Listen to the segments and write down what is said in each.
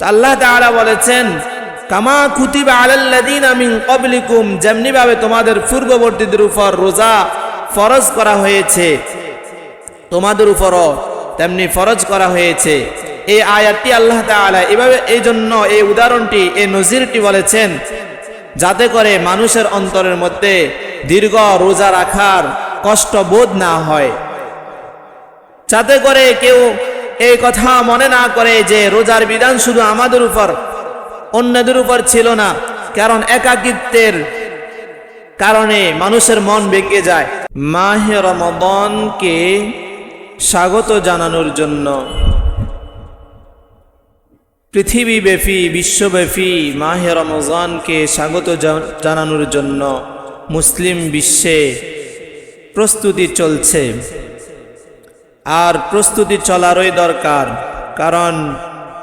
আল্লাহ তাআলা বলেছেন, কামা কুতিবা আলাল্লাযীনা মিন ক্বাবলিকুম, যেমনি ভাবে তোমাদের পূর্ববর্তীদের উপর রোজা ফরজ করা হয়েছে, তোমাদের উপরও তেমনি ফরজ করা হয়েছে। এই আয়াতটি আল্লাহ তাআলা এভাবে, এই জন্য এই উদাহরণটি, এই নজিরটি বলেছেন, যাতে করে মানুষের অন্তরের মধ্যে দীর্ঘ রোজা রাখার কষ্ট বোধ না হয়। যাতে করে কেউ এই কথা মনে না করে যে রোজার বিধান শুধু আমাদের উপর, অন্যদের উপর ছিল না, কারণ একাকিত্বের কারণে মানুষের মন বেঁকে যায়। মাহে রমদনকে স্বাগত জানানোর জন্য পৃথিবীব্যাপী, বিশ্বব্যাপী মাহে রমজানকে স্বাগত জানানোর জন্য মুসলিম বিশ্বে প্রস্তুতি চলছে। আর প্রস্তুতি চলারই দরকার। কারণ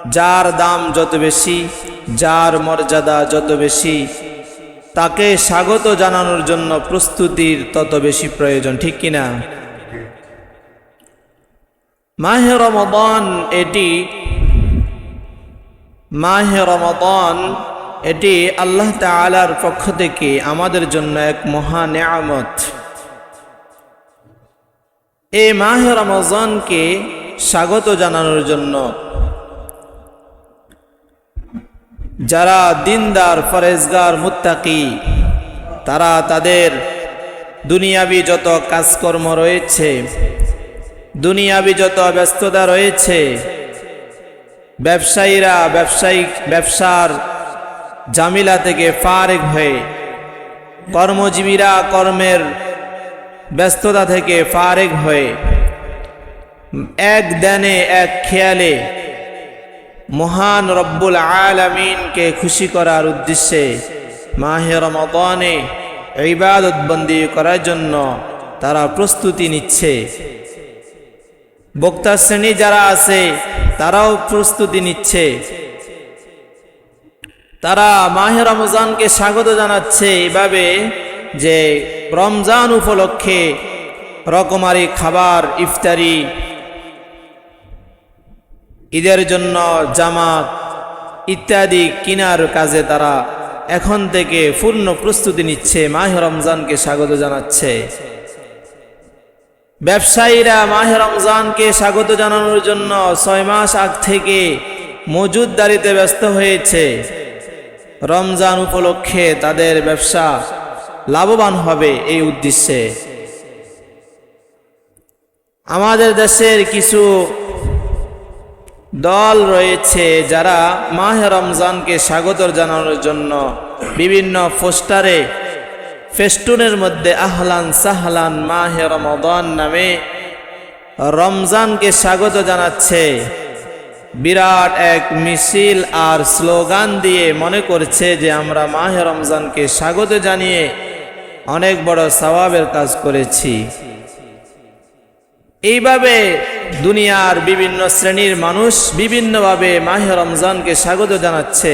যার দাম যত বেশি, যার মর্যাদা যত বেশি, তাকে স্বাগত জানানোর জন্য প্রস্তুতির তত বেশি প্রয়োজন, ঠিক কিনা? মাহে রমদান এটি, মাহে রমদান এটি আল্লাহ তাআলার পক্ষ থেকে আমাদের জন্য এক মহান নেয়ামত। এই মাহে রমজানকে স্বাগত জানানোর জন্য যারা দিনদার, ফরেজগার, মুত্তাকি, তারা তাদের দুনিয়াবি যত কাজকর্ম রয়েছে, দুনিয়াবি যত ব্যস্ততা রয়েছে, ব্যবসায়ীরা ব্যবসায়িক ব্যবসার জামিলা থেকে ফারেক হয়ে কর্মজীবীরা কর্মের ব্যস্ততা থেকে ফারেক হয়ে এক দেনে এক খেয়ালে মহান রব্বুল আলামিনকে খুশি করার উদ্দেশ্যে মাহে রমদানে ইবাদতবন্দি করার জন্য তারা প্রস্তুতি নিচ্ছে। বক্তা শ্রেণি যারা আছে, তারাও প্রস্তুতি নিচ্ছে। তারা মাহে রমজানকে স্বাগত জানাচ্ছে এভাবে যে রমজান উপলক্ষে রকমারি খাবার, ইফতারি, ঈদের জন্য জামাত ইত্যাদি কিনার কাজে তারা এখন থেকে পূর্ণ প্রস্তুতি নিচ্ছে, মাহে রমজানকে স্বাগত জানাচ্ছে। ব্যবসায়ীরা মাহে রমজানকে স্বাগত জানানোর জন্য ছয় মাস আগ থেকে মজুদদারিতে ব্যস্ত হয়েছে। রমজান উপলক্ষে তাদের ব্যবসা লাভবান হবে এই উদ্দেশ্যে। আমাদের দেশের কিছু দল রয়েছে যারা মাহে রমজানকে স্বাগত জানানোর জন্য বিভিন্ন পোস্টারে ফেস্টুনের মধ্যে আহলান সাহলান মাহে রমদান নামে রমজানকে স্বাগত জানাচ্ছে। বিরাট এক মিছিল আর স্লোগান দিয়ে মনে করছে যে আমরা মাহে রমজানকে স্বাগত জানিয়ে অনেক বড় সওয়াবের কাজ করেছি। এইভাবে দুনিয়ার বিভিন্ন শ্রেণির মানুষ বিভিন্নভাবে মাহে রমজানকে স্বাগত জানাচ্ছে।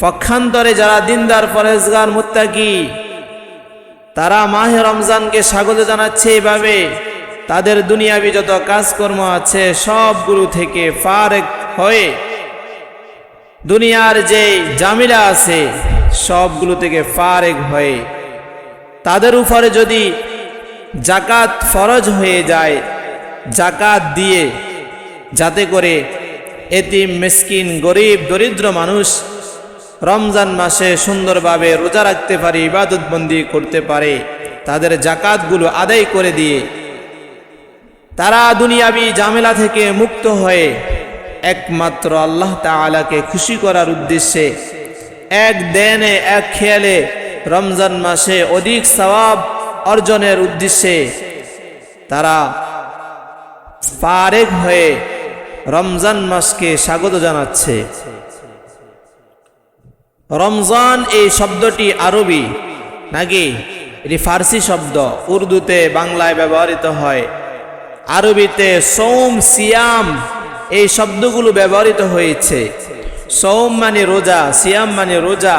পক্ষান্তরে যারা দিনদার, পরেজগার, মুত্তাকি, তারা মাহে রমজানকে স্বাগত জানাচ্ছে এইভাবে তাদের দুনিয়াবি যত কাজকর্ম আছে সবগুলো থেকে ফারেক হয়ে দুনিয়ার যে জামিলা আছে সবগুলো থেকে ফারেক হয়ে তাদের উপরে যদি জাকাত ফরজ হয়ে যায় জাকাত দিয়ে যাতে করে এতিম, মেসকিন, গরিব, দরিদ্র মানুষ রমজান মাসে সুন্দরভাবে রোজা রাখতে পারে ইবাদতবন্দি করতে পারে, তাদের জাকাতগুলো আদায় করে দিয়ে তারা দুনিয়াবি জামেলা থেকে মুক্ত হয়ে একমাত্র আল্লাহ তাআলাকে খুশি করার উদ্দেশ্যে এক দেনে, এক খেয়ালে রমজান মাসে অধিক সওয়াব অর্জনের উদ্দেশ্যে তারা ফারেক হয়ে রমজান মাসকে স্বাগত জানাচ্ছে। রমজান এই শব্দটি আরবি, নাকি এটি ফার্সি শব্দ, উর্দুতে বাংলায় ব্যবহৃত হয়। আরবিতে সৌম, সিয়াম এই শব্দগুলো ব্যবহৃত হয়েছে। সৌম মানে রোজা, সিয়াম মানে রোজা।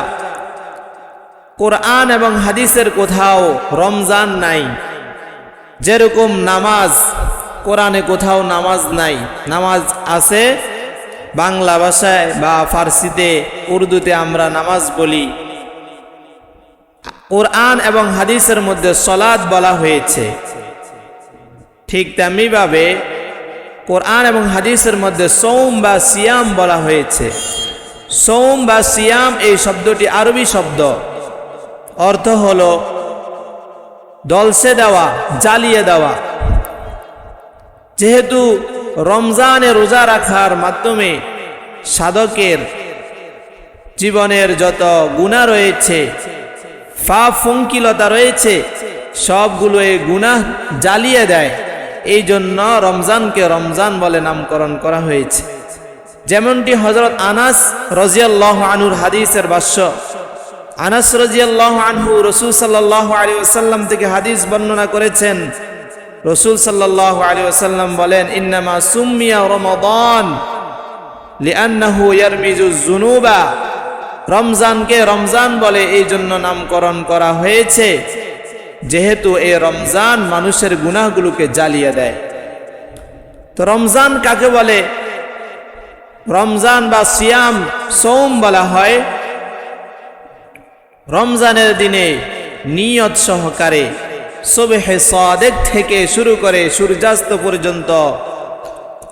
কোরআন এবং হাদিসের কোথাও রমজান নাই। যেরকম নামাজ, কোরআনে কোথাও নামাজ নাই। নামাজ আছে, বাংলা ভাষায় বা ফার্সিতে, উর্দুতে আমরা নামাজ বলি। কোরআন এবং হাদিসের মধ্যে সলাদ বলা হয়েছে। ঠিক তেমনিভাবে কোরআন এবং হাদিসের মধ্যে সৌম বা সিয়াম বলা হয়েছে। সৌম বা সিয়াম এই শব্দটি আরবি শব্দ। অর্থ হল দলসে দেওয়া, জ্বালিয়ে দেওয়া। যেহেতু রমজানে রোজা রাখার মাধ্যমে সাধকের জীবনের যত গুণা রয়েছে ফা ফঙ্কিলতা রয়েছে সবগুলো এই গুণা জ্বালিয়ে দেয়। এই জন্য রমজানকে রমজান বলে নামকরণ করা হয়েছে। যেমনটি হজরত আনাস রজিয়াল্লাহ আনুর হাদিসের ভাষ্য আনাস রজিয়াল্লাহ আনহু রসুল সাল্লাহ আলী আসাল্লাম থেকে হাদিস বর্ণনা করেছেন। রসুল সাল্লাহ আলী আসাল্লাম বলেন, ইন্নামা সুমিয়া রমাদান লিআন্নাহু ইয়ারমিজু জুনুবা রমজানকে রমজান বলে এই জন্য নামকরণ করা হয়েছে, যেহেতু এই রমজান মানুষের গুনাহগুলোকে জ্বালিয়ে দেয়। তো রমজান কাকে বলে? রমজান বা সিয়াম সোম বলা হয়। রমজানের দিনে নিয়ত সহকারে সবেহে সাদেক থেকে শুরু করে সূর্যাস্ত পর্যন্ত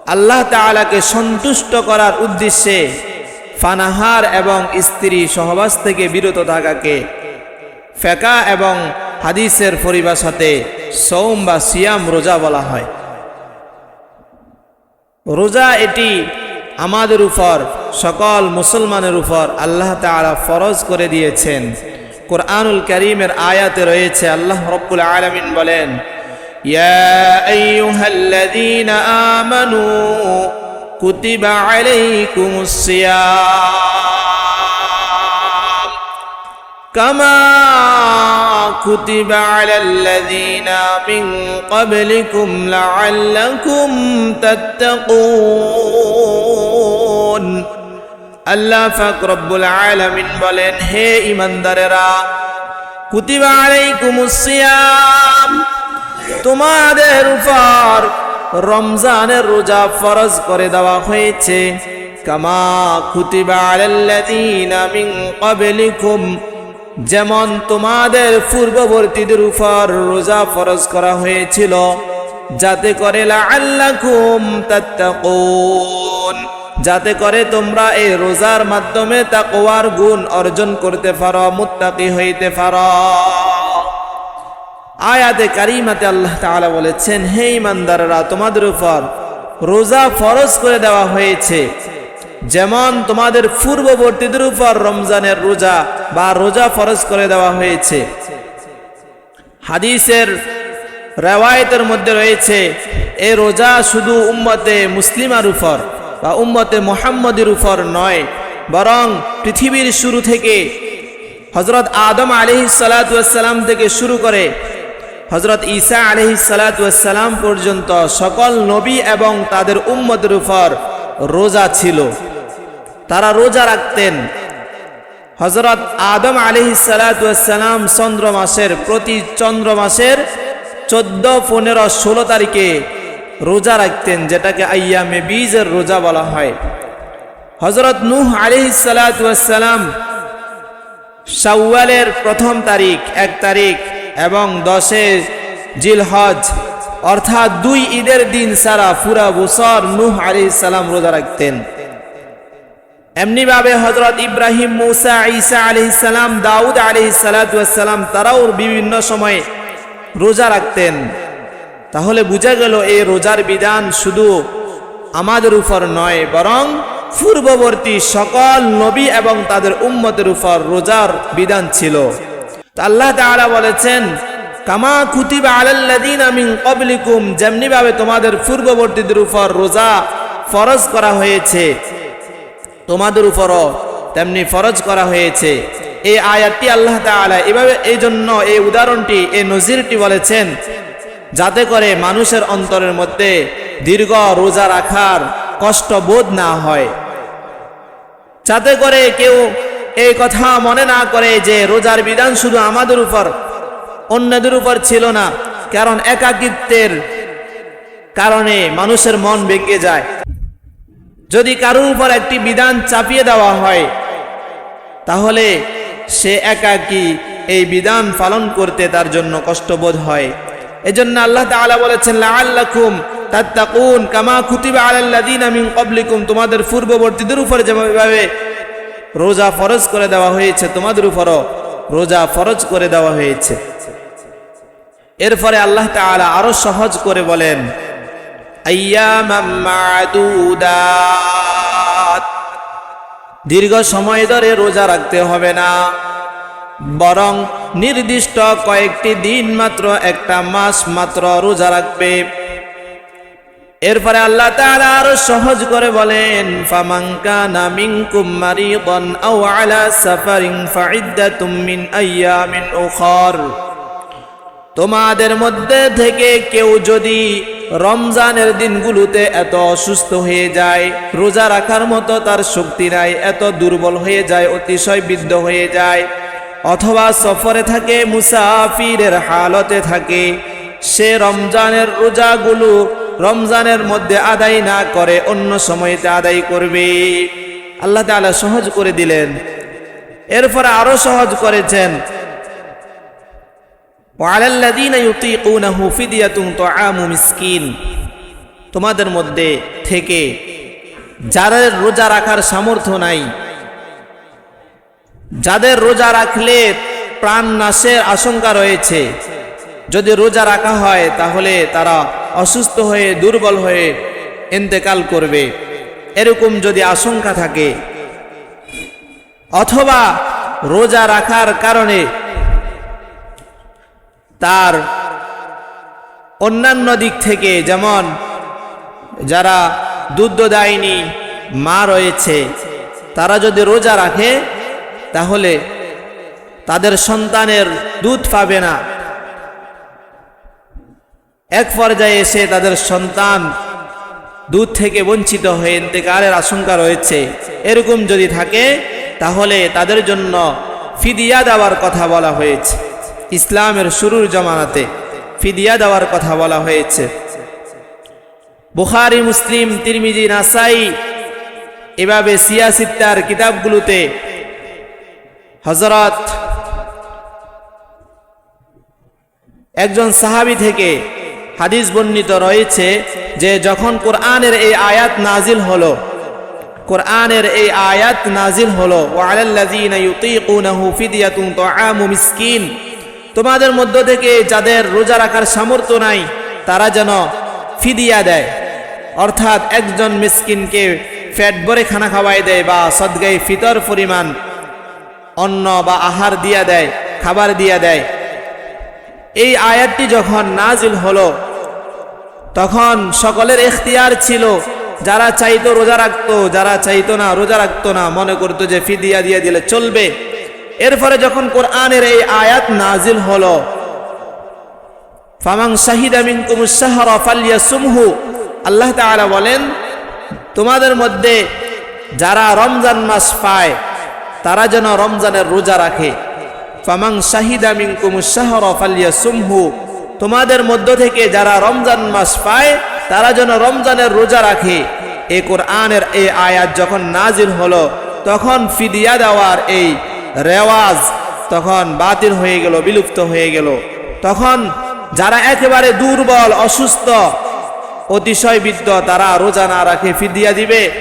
আল্লাহ তাআলাকে সন্তুষ্ট করার উদ্দেশ্যে ফানাহার এবং স্ত্রী সহবাস থেকে বিরত থাকাকে ফেকা এবং হাদিসের পরিভাষাতে সৌম বা সিয়াম রোজা বলা হয়। রোজা এটি আমাদের উপর, সকল মুসলমানের উপর আল্লাহ তাআলা ফরজ করে দিয়েছেন। কোরআনুল করিমের আয়াতে রয়েছে, আল্লাহ রব্বুল আলমিন বলেন আলাইকুমুস সিয়াম কামা কুতিবা আলাল্লাযীনা মিন ক্বাবলিকুম লাআল্লাকুম তাত্তাকুন আল্লাহ পাক রব্বুল আলামিন বলেন, হে ইমানদারেরা কুতিবা আলাইকুমুস সিয়াম। তোমাদের উপর রমজানের রোজা ফরজ করে দেওয়া হয়েছে। কামা কুতিবা আলাল্লাযীনা মিন ক্বাবলিকুম যেমন তোমাদের পূর্ববর্তীদের উপর রোজা ফরজ করা হয়েছিল, যাতে করে যাতে করে তোমরা এই রোজার মাধ্যমে তাকওয়ার গুণ অর্জন করতে পারো, মুত্তাকি হইতে পারো। আয়াতে কারিমাতে আল্লাহ তাআলা বলেছেন, হে ইমানদাররা, তোমাদের উপর রোজা ফরজ করে দেওয়া হয়েছে। যেমন তোমাদের পূর্ববর্তীদের উপর রমজানের রোজা বা রোজা ফরজ করে দেওয়া হয়েছে। হাদিসের রেওয়ায়তের মধ্যে রয়েছে, এ রোজা শুধু উম্মতে মুসলিমার উপর বা উম্মতে মোহাম্মদের উপর নয়, বরং পৃথিবীর শুরু থেকে হজরত আদম আলহি সালাতাম থেকে শুরু করে হজরত ঈসা আলহি সালাতাম পর্যন্ত সকল নবী এবং তাদের উম্মদের উপর রোজা ছিল। তারা রোজা রাখতেন। হজরত আদম আলহি সালাতাম চন্দ্র মাসের প্রতি চন্দ্র মাসের চোদ্দ, পনেরো, ষোলো তারিখে রোজা রাখতেন, যেটাকে আয়ামে বীজের রোজা বলা হয়। হজরত নূহ আলহি সালাতাম শাওয়ালের প্রথম তারিখ, এক তারিখ, এবং দশে জিলহজ, অর্থাৎ দুই ঈদের দিন সারা পুরা বছর নূহ আলি সালাম রোজা রাখতেন। এমনিভাবে হজরত ইব্রাহিম মুসা ঈসা আলি সালাম, দাউদ আলি সালাতাম তারাও বিভিন্ন সময়ে রোজা রাখতেন। তাহলে বোঝা গেল এই রোজার বিধান শুধু আমাদের উপর নয়, বরং পূর্ববর্তী সকল নবী এবং তাদের উম্মতের উপর রোজার বিধান ছিল। আল্লাহ তাআলা বলেছেন, কামা কুতিবা আলাল্লাযীনা মিন ক্বাবলিকুম যেমনি ভাবে তোমাদের পূর্ববর্তীদের উপর রোজা ফরজ করা হয়েছে তোমাদের উপরও তেমনি ফরজ করা হয়েছে। এই আয়াতটি আল্লাহ তাআলা এভাবে এই জন্য এই উদাহরণটি, এই নজিরটি বলেছেন যাতে করে মানুষের অন্তরের মধ্যে দীর্ঘ রোজা রাখার কষ্ট বোধ না হয়। যাতে করে কেউ এই কথা মনে না করে যে রোজার বিধান শুধু আমাদের উপর, অন্যদের উপর ছিল না, কারণ একাকিত্বের কারণে মানুষের মন বেঁকে যায়। যদি কারোর উপর একটি বিধান চাপিয়ে দেওয়া হয়, তাহলে সে একাকী এই বিধান পালন করতে তার জন্য কষ্টবোধ হয়। এজন্য আল্লাহ তাআলা বলেছেন, লাআল্লাকুম তাত্তাকুন কামা কুতিবা আলাল্লাযিনা মিন ক্বাবলিকুম। তোমাদের পূর্ববর্তীদের উপর যেভাবে রোজা ফরজ করে দেওয়া হয়েছে, তোমাদের উপরও রোজা ফরজ করে দেওয়া হয়েছে। এরপরে আল্লাহ তাআলা আরও সহজ করে বলেন দীর্ঘ সময় ধরে রোজা রাখতে হবে না। বরং নির্দিষ্ট কয়েকটি দিন মাত্র, একটা মাস মাত্র রোজা রাখবে। এরপরে আল্লাহ তাআলা আরও সহজ করে বলেন, ফামান কানা মিনকুম মারিদান আও আলা সাফারিন ফাইদ্দাতুম মিন আইয়ামিন উখর। তোমাদের মধ্যে থেকে কেউ যদি রমজানের দিনগুলোতে এত অসুস্থ হয়ে যায়, রোজা রাখার মতো তার শক্তি নাই, এত দুর্বল হয়ে যায়, অতিশয় বৃদ্ধ হয়ে যায়। অথবা সফরে থাকে, মুসাফিরের হালতে থাকে, সে রমজানের রোজাগুলো রমজানের মধ্যে আদায় না করে অন্য সময়তে আদায় করবে। আল্লাহ তাআলা সহজ করে দিলেন। এরপরে আরও সহজ করেছেন তোমাদের মধ্যে থেকে যাদের রোজা রাখার সামর্থ্য নাই, যাদের রোজা রাখলে প্রাণ নাশের আশঙ্কা রয়েছে, যদি রোজা রাখা হয় তাহলে তারা অসুস্থ হয়ে, দুর্বল হয়ে এন্তেকাল করবে। এরকম যদি আশঙ্কা থাকে, অথবা রোজা রাখার কারণে তার অন্যান্য দিক থেকে যেমন যারা দুধদায়িনী মা রয়েছে, তারা যদি রোজা রাখে, তাহলে তাদের সন্তানের দুধ পাবে না। এক পর্যায়ে এসে তাদের সন্তান দুধ থেকে বঞ্চিত হয়ে ইন্তেকালের আশঙ্কা রয়েছে। এরকম যদি থাকে, তাহলে তাদের জন্য ফিদিয়া দেওয়ার কথা বলা হয়েছে। ইসলামের শুরুর জমানাতে ফিদিয়া দেওয়ার কথা বলা হয়েছে। বুখারি, মুসলিম, তিরমিজি, নাসাই এভাবে সিয়াসিত্তার কিতাবগুলোতে হজরত একজন সাহাবি থেকে হাদিস বর্ণিত রয়েছে যে যখন কোরআনের এই আয়াত নাজিল হলো, কোরআনের এই আয়াত নাজিল হলো, ওয়ালাল্লাযীনা ইউতীকুনাহু ফিদিয়াতুন তুআমু মিসকিন তোমাদের মধ্য থেকে যাদের রোজা রাখার সামর্থ্য নাই, তারা যেন ফিদিয়া দেয়। অর্থাৎ একজন মিসকিনকে ফ্যাট ভরে খানা খাওয়াই দেয় বা সদগাই ফিতর পরিমাণ অন্ন বা আহার দিয়া দেয়, খাবার দিয়া দেয়। এই আয়াতটি যখন নাজিল হলো, তখন সকলের এখতিয়ার ছিল, যারা চাইতো রোজা রাখতো, যারা চাইতো না রোজা রাখতো না, মনে করতো যে ফিদিয়া দিয়ে দিলে চলবে। এরপরে যখন কোরআনের এই আয়াত নাজিল হলো ফামাং শাহিদা মিনকুম শাহরা ফালিয়াসুমহু আল্লাহ তাআলা বলেন, তোমাদের মধ্যে যারা রমজান মাস পায়, তারা যেন রমজানের রোজা রাখে। ফামাং শাহিদা মিনকুম শাহরা ফালিয়াসুমহু তোমাদের মধ্য থেকে যারা রমজান মাস পায়, তারা যেন রমজানের রোজা রাখে। এই কোরআনের এই আয়াত যখন নাজিল হলো, তখন ফিদিয়া দেওয়ার এই রেওয়াজ তখন বাতিল হয়ে গেল, বিলুপ্ত হয়ে গেল। তখন যারা একেবারে দুর্বল, অসুস্থ অতিশয় বৃদ্ধ তারা রোজা না রাখে, ফিদিয়া দিবে।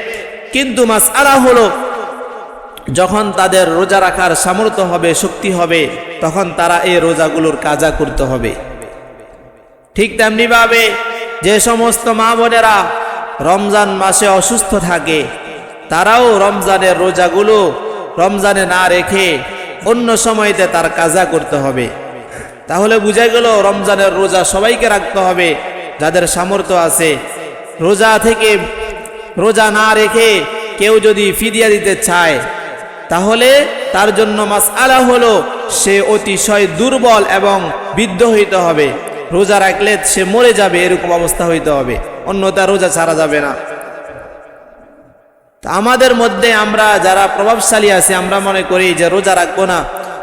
কিন্তু মাস আলা হলো, যখন তাদের রোজা রাখার সামর্থ্য হবে, শক্তি হবে, তখন তারা এই রোজাগুলোর কাজা করতে হবে। ঠিক তেমনিভাবে যে সমস্ত মা বোনেরা রমজান মাসে অসুস্থ থাকে, তারাও রমজানের রোজাগুলো রমজানে না রেখে অন্য সময়তে তার কাজা করতে হবে। তাহলে বুঝা গেল রমজানের রোজা সবাইকে রাখতে হবে, যাদের সামর্থ্য আছে। রোজা থেকে রোজা না রেখে কেউ যদি ফিদিয়া দিতে চায়, তাহলে তার জন্য মাস আলা হলো সে অতিশয় দুর্বল এবং বৃদ্ধ হইতে হবে। রোজা রাখলে সে মরে যাবে, এরকম অবস্থা হইতে হবে। অন্যতা রোজা ছাড়া যাবে না। তা আমাদের মধ্যে আমরা যারা প্রভাবশালী আছি, আমরা মনে করি যে রোজা রাখব না।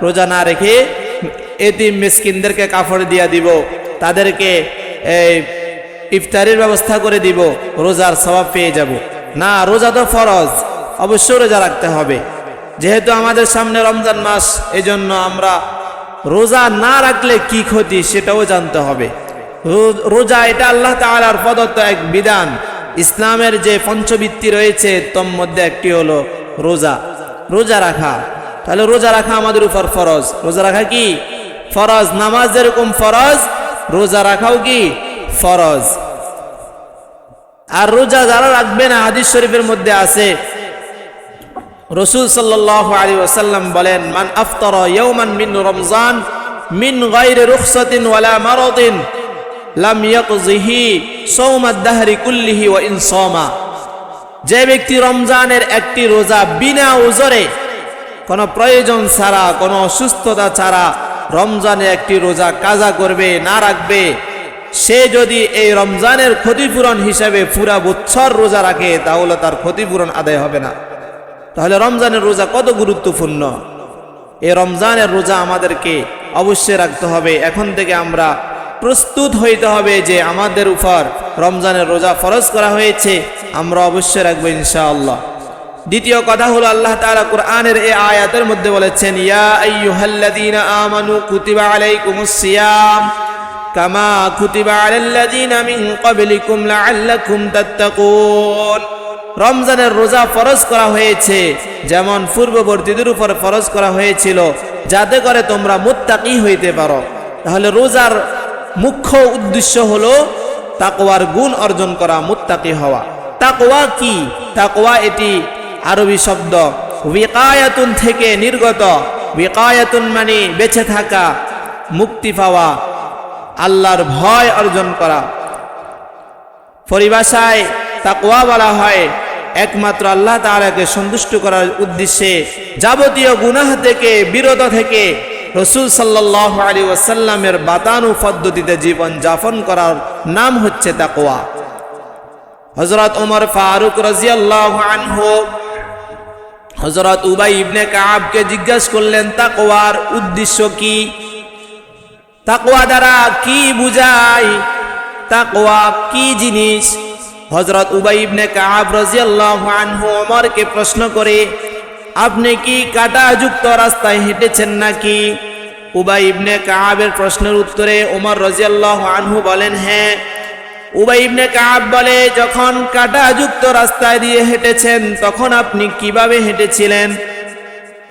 রোজা না রেখে এটি মিসকিনদেরকে কাপড় দিয়া দিব, তাদেরকে এই ইফতারির ব্যবস্থা করে দিব, রোজার স্বভাব পেয়ে যাব। না, রোজা তো ফরজ, অবশ্যই রোজা রাখতে হবে। যেহেতু আমাদের সামনে রমজান মাস, এজন্য আমরা রোজা না রাখলে কি ক্ষতি সেটাও জানতে হবে। রোজা এটা আল্লাহ তাআলার প্রদত্ত এক বিধান। ইসলামের যে পঞ্চবৃত্তি রয়েছে তোর মধ্যে একটি হলো রোজা। রোজা রাখা। তাহলে রোজা রাখা আমাদের উপর ফরজ। রোজা রাখা কি? ফরজ। নামাজ যেরকম ফরজ, রোজা রাখাও কি? ফরজ। আর রোজা যারা রাখবে না, হাদিস শরীফের মধ্যে আছে। রসুল সাল্লাহ আলী বলেন, মান আফতর ইয়ৌমান মিন রমজান, মিন গাইরে রুখসাতিন ওয়ালা মারদিন। যে ব্যক্তি রমজানের একটি রোজা বিনা ওজরে কোনো প্রয়োজন ছাড়া, কোনো অসুস্থতা ছাড়া রমজানে একটি রোজা কাজা করবে, না রাখবে, সে যদি এই রমজানের ক্ষতিপূরণ হিসাবে পুরা বৎসর রোজা রাখে, তাহলে তার ক্ষতিপূরণ আদায় হবে না। তাহলে রমজানের রোজা কত গুরুত্বপূর্ণ? এই রমজানের রোজা আমাদেরকে অবশ্যই রাখতে হবে। এখন থেকে আমরা প্রস্তুত হইতে হবে যে আমাদের উপর রমজানের রোজা ফরজ করা হয়েছে, আমরা অবশ্যই রাখব ইনশাআল্লাহ। দ্বিতীয় কথা হলো আল্লাহ তাআলা কোরআনের এই আয়াতের মধ্যে বলেছেন, ইয়া আইয়ুহাল্লাযীনা আমানু কুতিবা আলাইকুমুস সিয়াম কামা কুতিবা আলাল্লাযীনা মিন ক্বাবলিকুম লাআল্লাকুম তাত্তাকুন। রমজানের রোজা ফরজ করা হয়েছে, যেমন পূর্ববর্তীদের উপর ফরজ করা হয়েছিল, যাতে করে তোমরা মুত্তাকি হইতে পারো। তাহলে রোজার মুখ্য উদ্দেশ্য হলো তাকওয়ার গুণ অর্জন করা, মুত্তাকি হওয়া। তাকওয়া কি? তাকওয়া এটি আরবি শব্দ। বিকায়াতুন থেকে নির্গত। বিকায়াতুন মানে বেঁচে থাকা, মুক্তি পাওয়া, আল্লাহর ভয় অর্জন করা। পরিভাষায় তাকওয়া বলা হয় একমাত্র আল্লাহ তাআলাকে সন্তুষ্ট করার উদ্দেশ্যে যাবতীয় গুনাহ থেকে, বিরত থেকে রসুল সাল্লাহ আলী ওয়াসাল্লামের বাতানু পদ্ধতিতে জীবন যাপন করার নাম হচ্ছে তাকওয়া। হজরত ওমর ফারুক রাজিয়াল্লাহ আনহু হজরত উবাই ইবনে কাবকে জিজ্ঞাসা করলেন, তাকওয়ার উদ্দেশ্য কি? তাকওয়া দ্বারা কি বুঝায় তাকওয়া কি জিনিস? হজরত উবাই ইবনে কাব রাজিয়াল্লাহু আনহু ওমরকে প্রশ্ন করে, আপনি কি কাটাযুক্ত রাস্তায় হেঁটেছেন নাকি? উবাই ইবনে কাবের প্রশ্নের উত্তরে ওমর রাজিয়াল্লাহু আনহু বলেন হ্যাঁ। উবাই ইবনে কাব বলে, যখন কাটাযুক্ত রাস্তায় দিয়ে হেঁটেছেন, তখন আপনি কীভাবে হেঁটেছিলেন?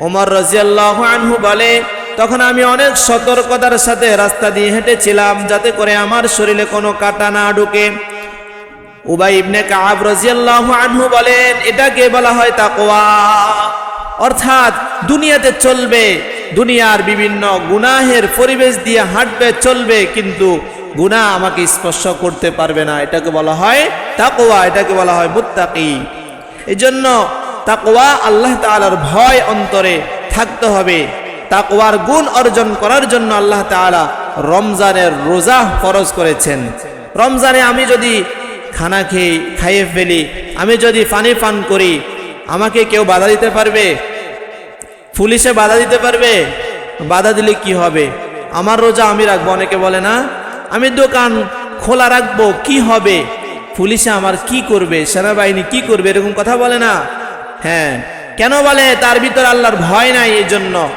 ওমর রাজিয়াল্লাহু আনহু বলে, তখন আমি অনেক সতর্কতার সাথে রাস্তা দিয়ে হেঁটেছিলাম, যাতে করে আমার শরীরে কোনো কাটা না ঢুকে। উবাই ইবনে কাব রাজিয়াল্লাহু আনহু বলেন, এটাকে বলা হয় তাকওয়া। অর্থাৎ, দুনিয়াতে চলবে। দুনিয়ার বিভিন্ন গুনাহের পরিবেশ দিয়ে হাঁটবে, চলবে, কিন্তু গুনাহ আমাকে স্পর্শ করতে পারবে না। এটাকে বলা হয় তাকওয়া, এটাকে বলা হয় মুত্তাকি। এই জন্য তাকওয়া আল্লাহ তাআলার ভয় অন্তরে থাকতে হবে। তাকওয়ার গুণ অর্জন করার জন্য আল্লাহ তাআলা রমজানের রোজা ফরজ করেছেন। রমজানে আমি যদি খানা খেয়ে, খাইয়ে ফেলি, আমি যদি পানি পান করি, আমাকে কেউ বাধা দিতে পারবে? পুলিশে বাধা দিতে পারবে? বাধা দিলে কি হবে? আমার রোজা আমি রাখব, অনেকে বলে না। আমি দোকান খোলা রাখব, কি হবে? পুলিশে আমার কি করবে? সেনাবাহিনী কি করবে? এরকম কথা বলে না। হ্যাঁ। কেন বলে? তার ভিতরে আল্লাহর ভয় নাই এই জন্য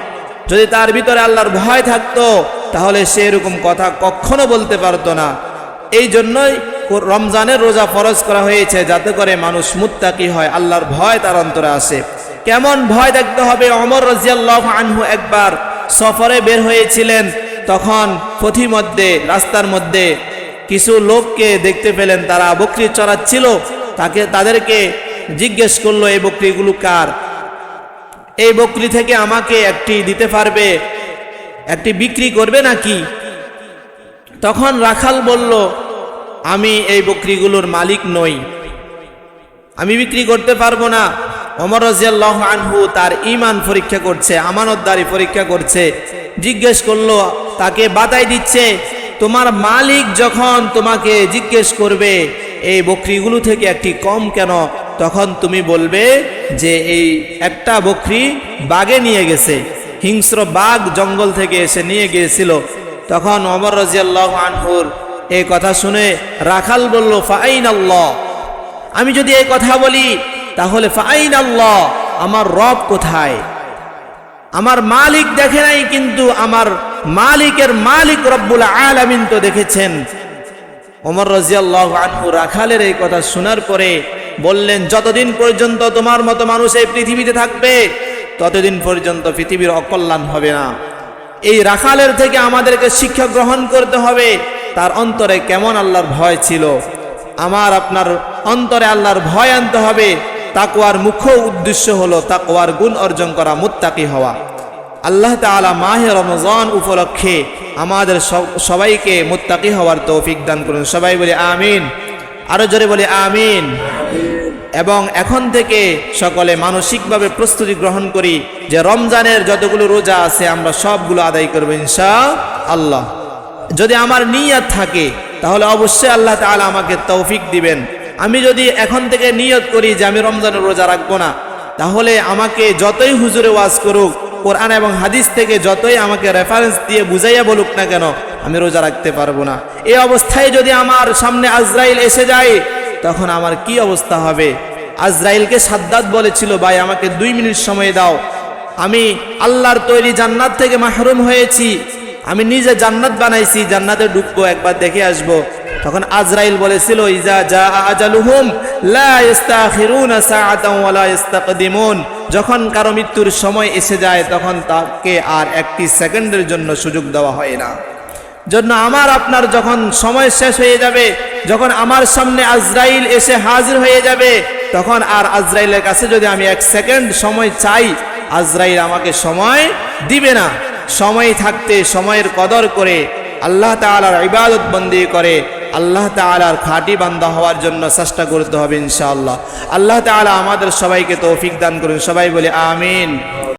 যদি তার ভিতরে আল্লাহর ভয় থাকতো, তাহলে সে এরকম কথা কখনো বলতে পারতো না। এই জন্যই রমজানের রোজা ফরজ করা হয়েছে, যাতে করে মানুষ মুত্তাকি হয়। আল্লাহর ভয় তার অন্তরে আসে। কেমন ভয় দেখতে হবে অমর রাজিয়াল্লাহ আনহু একবার সফরে বের হয়েছিলেন তখন পথিমধ্যে রাস্তার মধ্যে কিছু লোককে দেখতে পেলেন, তারা বকরি চড়াচ্ছিল, তাকে, তাদেরকে জিজ্ঞেস করল, এই বকরিগুলো কার? এই বকরি থেকে আমাকে একটি দিতে পারবে? একটি বিক্রি করবে নাকি? তখন রাখাল বলল, আমি এই বকরিগুলোর মালিক নই। আমি বিক্রি করতে পারব না। অমর রাজিয়াল্লাহ আনহু তার ইমান পরীক্ষা করছে, আমানতদারি পরীক্ষা করছে। জিজ্ঞেস করল, তাকে বাতাই দিচ্ছে? তোমার মালিক যখন তোমাকে জিজ্ঞেস করবে, এই বকরিগুলো থেকে একটি কম কেন? তখন তুমি বলবে যে, এই একটা বকরি বাগে নিয়ে গেছে। হিংস্র বাঘ জঙ্গল থেকে এসে নিয়ে গিয়েছিল। তখন অমর রাজিয়াল্লাহ আনহুর এই কথা শুনে রাখাল বলল ফাইন আল্লাহ আমি যদি এই কথা বলি তাহলে ফাইন আল্লাহ আমার রব কোথায়? আমার মালিক দেখে নাই, কিন্তু আমার মালিকের মালিক রব্বুল আলামিন তো দেখেছেন। ওমর রাজিয়াল্লাহ রাখালের এই কথা শোনার পরে বললেন, যতদিন পর্যন্ত তোমার মতো মানুষ এই পৃথিবীতে থাকবে, ততদিন পর্যন্ত পৃথিবীর অকল্যাণ হবে না। এই রাখালের থেকে আমাদেরকে শিক্ষা গ্রহণ করতে হবে, তার অন্তরে কেমন আল্লাহর ভয় ছিল? আমার আপনার অন্তরে আল্লাহর ভয় আনতে হবে তাকুয়ার মুখ্য উদ্দেশ্য হলো তাকুয়ার গুণ অর্জন করা, মুত্তাকি হওয়া। আল্লাহ তাআলা মাহে রমজান উপলক্ষে আমাদের সব- সবাইকে মুত্তাকি হওয়ার তৌফিক দান করুন। সবাই বলে আমিন, আরও জোরে বলে আমিন। এবং এখন থেকে সকলে মানসিকভাবে প্রস্তুতি গ্রহণ করি যে রমজানের যতগুলো রোজা আছে আমরা সবগুলো আদায় করব ইনশা আল্লাহ যদি আমার নিয়ত থাকে, তাহলে অবশ্যই আল্লাহ তাআলা আমাকে তৌফিক দিবেন। আমি যদি এখন থেকে নিয়ত করি যে আমি রমজানের রোজা রাখব না, তাহলে আমাকে যতই হুজুরে ওয়াজ করুক, কোরআন এবং হাদিস থেকে যতই আমাকে রেফারেন্স দিয়ে বুঝাইয়া বলুক না কেন, আমি রোজা রাখতে পারব না। এই অবস্থায় যদি আমার সামনে আজরাইল এসে যায়, তখন আমার কি অবস্থা হবে? আজরাইলকে সাদ্দাত বলেছিল, ভাই, আমাকে দুই মিনিট সময় দাও। আমি আল্লাহর তৈরি জান্নাত থেকে মাহরুম হয়েছি। আমি নিজে জান্নাত বানাইছি, জান্নাতে ঢুকবো, একবার দেখে আসব। তখন আজরাইল বলেছিল, ইজা জা আজালুহুম, লা ইস্তাখিরুনা সাআতাও ওয়া ইস্তাকদিমুন। যখন কারও মৃত্যুর সময় এসে যায়, তখন তাকে আর একটি সেকেন্ডের জন্য সুযোগ দেওয়া হয় না। জন্য আমার, আপনার যখন সময় শেষ হয়ে যাবে, যখন আমার সামনে আজরাইল এসে হাজির হয়ে যাবে, তখন আর আজরাইলের কাছে যদি আমি এক সেকেন্ড সময় চাই, আজরাইল আমাকে সময় দিবে না। সময় থাকতে, সময়ের কদর করে আল্লাহ তাআলার ইবাদত বন্দি করে আল্লাহ তালার খাঁটি বান্দা হওয়ার জন্য চেষ্টা করতে হবে ইনশাআল্লাহ। আল্লাহ তালা আমাদের সবাইকে তৌফিক দান করুন। সবাই বলে, আমিন।